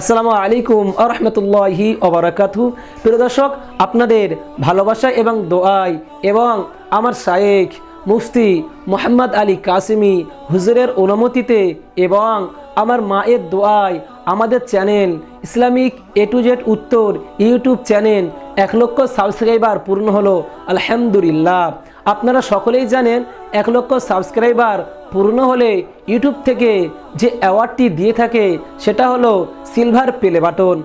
আসসালামু আলাইকুম আরহামতুল্লাহি ওবরাকাতু প্রিয় দর্শক, আপনাদের ভালোবাসা এবং দোয়াই এবং আমার শায়েখ মুফতি মোহাম্মদ আলী কাসিমি হুজুরের অনুমতিতে এবং আমার মায়ের দোয়ায় আমাদের channel Islamic A to Z উত্তর ইউটিউব চ্যানেল এক লক্ষ সাবস্ক্রাইবার পূর্ণ হলো, আলহামদুলিল্লাহ। আপনারা সকলেই জানেন এক লক্ষ সাবস্ক্রাইবার পূর্ণ হলে ইউটিউব থেকে যে অ্যাওয়ার্ডটি দিয়ে থাকে, সেটা হলো সিলভার প্লে বাটন।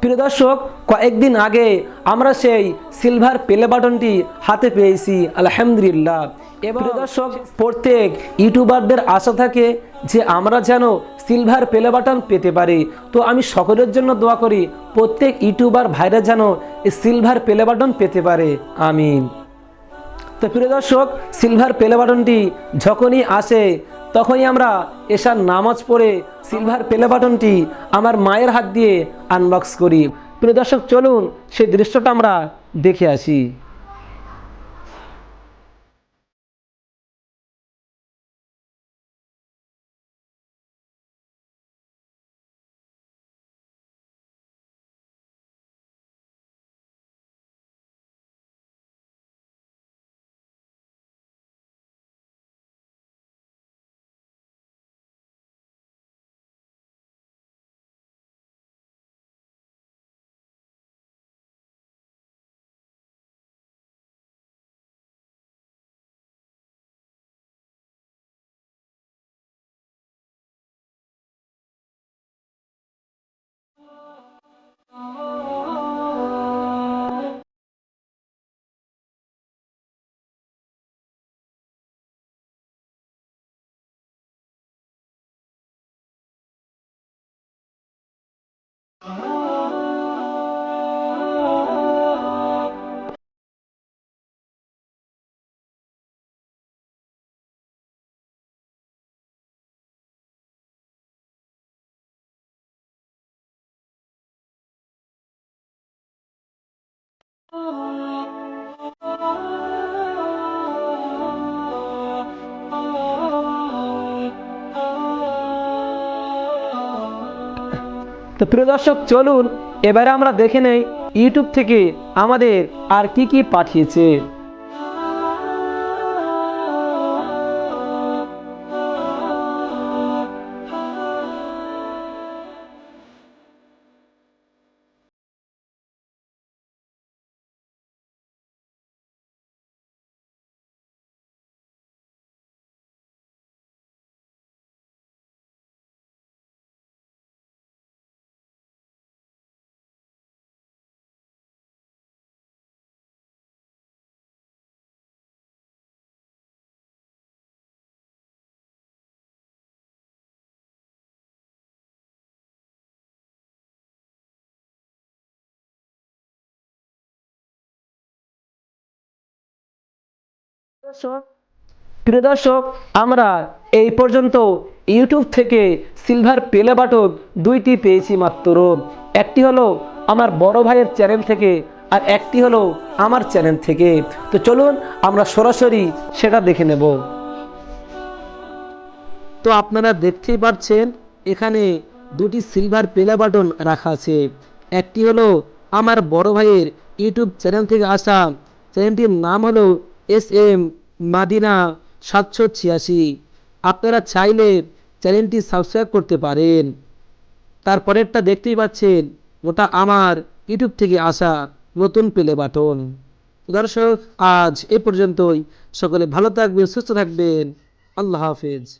প্রিয় দর্শক কয়েকদিন আগে আমরা সেই সিলভার প্লে বাটনটি হাতে পেয়েছি, আলহামদুলিল্লাহ। এবং প্রিয় দর্শক, প্রত্যেক ইউটিউবারদের আশা থাকে যে আমরা যেন সিলভার প্লে বাটন পেতে পারি। তো আমি সকলের জন্য দোয়া করি, প্রত্যেক ইউটিউবার ভাইরা যেন সিলভার প্লে বাটন পেতে পারে। আমিন। তো প্রিয় দর্শক সিলভার প্লে বাটনটি যখনই আসে, তখনই আমরা এসার নামাজ পড়ে সিলভার প্লে বাটনটি আমার মায়ের হাত দিয়ে আনবক্স করি। প্রিয় দর্শক, চলুন সেই দৃশ্যটা আমরা দেখে আসি। তো প্রিয় দর্শক, চলুন, এবারে আমরা দেখে নেই ইউটিউব থেকে আমাদের আর কি কি পাঠিয়েছে। প্রিয় দর্শক, আমরা এই পর্যন্ত ইউটিউব থেকে সিলভার পেলে বাটন দুইটি পেয়েছি মাত্র। একটি হলো আমার বড় ভাইয়ের চ্যানেল থেকে আর একটি হলো আমার চ্যানেল থেকে। তো চলুন আমরা সরাসরি সেটা দেখে নেব। তো আপনারা দেখতেই পাচ্ছেন, এখানে দুটি সিলভার পেলা বাটন রাখা আছে। একটি হলো আমার বড় ভাইয়ের ইউটিউব চ্যানেল থেকে আসা। চ্যানেলটির নাম হলো এস এম মাদিনা সাতশো ছিয়াশি। আপনারা চাইলে চ্যানেলটি সাবস্ক্রাইব করতে পারেন। তারপরেরটা দেখতেই পাচ্ছেন, ওটা আমার ইউটিউব থেকে আসা নতুন পেলে বাটন। দর্শক, আজ এ পর্যন্তই। সকলে ভালো থাকবেন, সুস্থ থাকবেন। আল্লাহ হাফেজ।